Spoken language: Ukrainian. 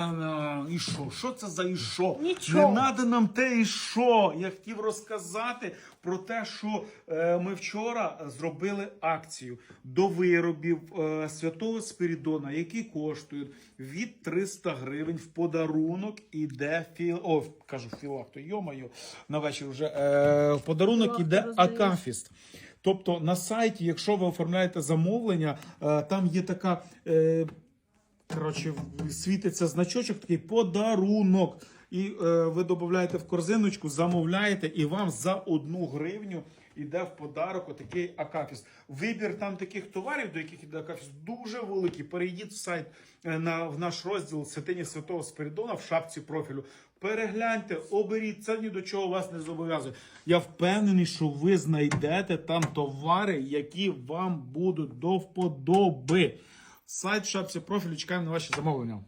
А, І що? Що це за і що? Нічого. Не треба нам те і що. Я хотів розказати про те, що е, ми вчора зробили акцію до виробів е, святого Спирідона, які коштують від 300 гривень в подарунок. Іде філ. О, кажу філакто, йомаю, на вечір вже е, в подарунок Філакто іде роздають. Акафіст. Тобто на сайті, якщо ви оформляєте замовлення, е, там є така. Е, Коротше, світиться значочок, такий подарунок. І е, ви додаєте в корзиночку, замовляєте, і вам за одну гривню йде в подарок отакий акафіс. Вибір там таких товарів, до яких йде акафіс, дуже великий. Перейдіть в сайт е, на в наш розділ Святині Святого Спиридона в шапці профілю. Перегляньте, оберіть, це ні до чого вас не зобов'язує. Я впевнений, що ви знайдете там товари, які вам будуть до вподоби. Сайт шапці профілю. Чекаємо на ваші замовлення.